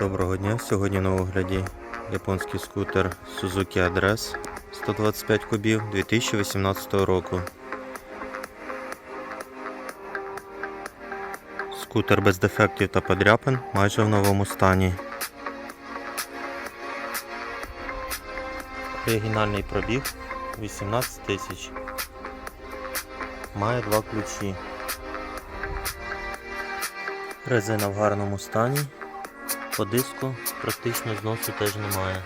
Доброго дня! Сьогодні на огляді японський скутер Suzuki Address 125 кубів 2018 року. Скутер без дефектів та подряпин майже в новому стані. Оригінальний пробіг 18 тисяч. Має два ключі. Резина в гарному стані. По диску практично зносу теж немає.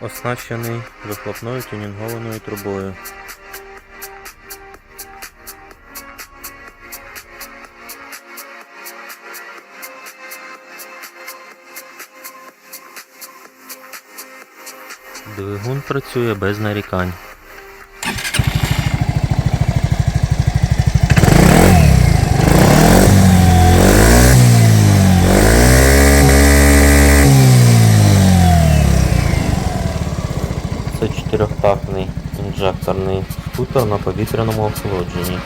Оснащений вихлопною тюнінгованою трубою. Двигун працює без нарікань. Це чотирьохтактний інжекторний скутер на повітряному охолодженні.